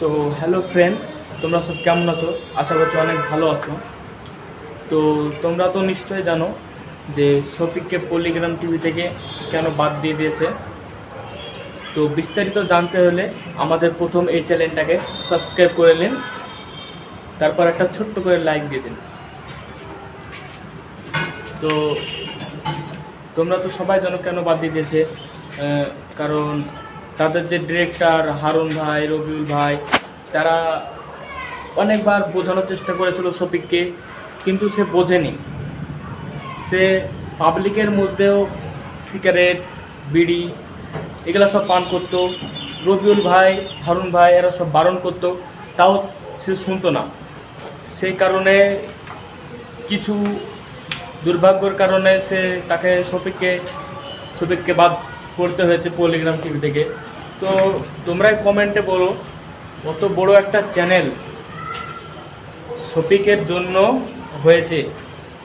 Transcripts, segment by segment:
তো hello friend তোমরা সব কেমন আছো? আশা করছি অনেক ভালো আছো। তো তোমরা তো নিশ্চয়ই জানো যে শফিককে পল্লিগ্রাম টিভি থেকে কেন বাদ দিয়ে দিয়েছে। তো বিস্তারিত জানতে হলে আমাদের প্রথম এই চ্যানেলটাকে সাবস্ক্রাইব করে নিন, তারপর একটা ছোট্ট করে লাইক দিয়ে দিন। তো তোমরা তো সবাই জানো কেন বাদ দিয়ে দিয়েছে কারণ তাদের যে ডিরেক্টর হারুন ভাই, রবিউল ভাই, তারা অনেকবার বোঝানোর চেষ্টা করেছিল শফিককে, কিন্তু সে বোঝেনি। সে পাবলিকের মধ্যেও সিগারেট বিড়ি, এগুলো সব পান করতো। রবিউল ভাই, হারুন ভাই, এরা সব বারণ করতো। তাও সে শুনতো না। সেই কারণে কিছু দুর্ভাগ্যর কারণে সে তাকে শফিককে শফিককে বাদ করতে হয়েছে পলিগ্রাম টিভি থেকে। তো তোমরাই কমেন্টে বলো অত বড় একটা চ্যানেল শফিকের জন্য হয়েছে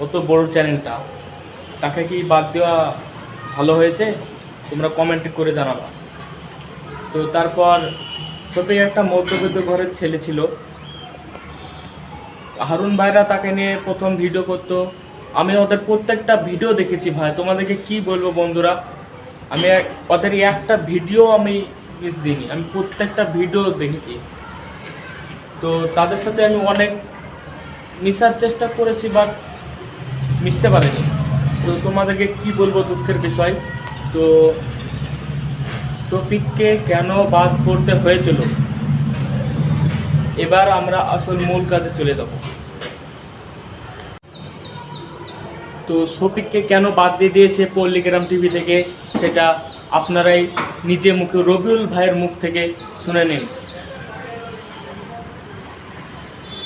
অত বড় চ্যানেলটা তাকে কি বাদ দেওয়া ভালো হয়েছে? তোমরা কমেন্টে করে জানাবা। তো তারপর শফিক একটা মধ্যবিত্ত ঘরের ছেলে ছিল। হারুন ভাইরা তাকে নিয়ে প্রথম ভিডিও করতো। আমি ওদের প্রত্যেকটা ভিডিও দেখেছি ভাই। তোমাদেরকে কি বলব বন্ধুরা? আমি ওদের একটা ভিডিও আমি মিস দিইনি। আমি প্রত্যেকটা ভিডিও দেখেছি। তো তাদের সাথে আমি অনেক মিশার চেষ্টা করেছি বাট মিশতে পারিনি। তো তোমাদেরকে কি বলব দুঃখের বিষয়? তো শফিককে কেন বাদ করতে হয়েছিল? এবার আমরা আসল মূল কাজে চলে যাব। তো শফিককে কেন বাদ দিয়ে দিয়েছে পল্লিগ্রাম টিভি থেকে? সেটা আপনারাই নিজে মুখে, রবিউল ভাইয়ের মুখ থেকে শুনে নিন।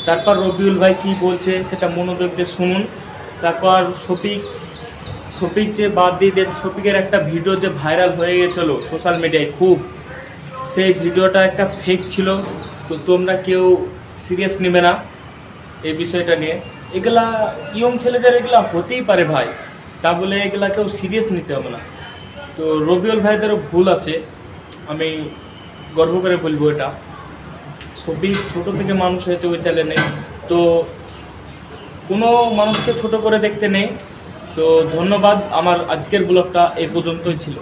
তারপর রবিউল ভাই কি বলছে সেটা মনোযোগ দিয়ে শুনুন। তারপর শফিক শফিক যে বাদ দিয়ে দিয়েছে, শফিকের একটা ভিডিও যে ভাইরাল হয়ে গেছিল সোশ্যাল মিডিয়ায় খুব, সেই ভিডিওটা একটা ফেক ছিল। তো তোমরা কেউ সিরিয়াস নেবে না এই বিষয়টা নিয়ে। এগুলা ইয়ং ছেলেদের এগুলা হতেই পারে ভাই। তা বলে এগুলা কেউ সিরিয়াস নিতে হবে না। তো রবিউল ভাইদেরও ভুল আছে। আমি গর্ব করে বলব এটা। ছবি ছোট থেকে মানুষ হয়েছে ওই চ্যানেলে তো কোনো মানুষকে ছোট করে দেখতে নেই। তো ধন্যবাদ। আমার আজকের ব্লগটা এই পর্যন্তই ছিল।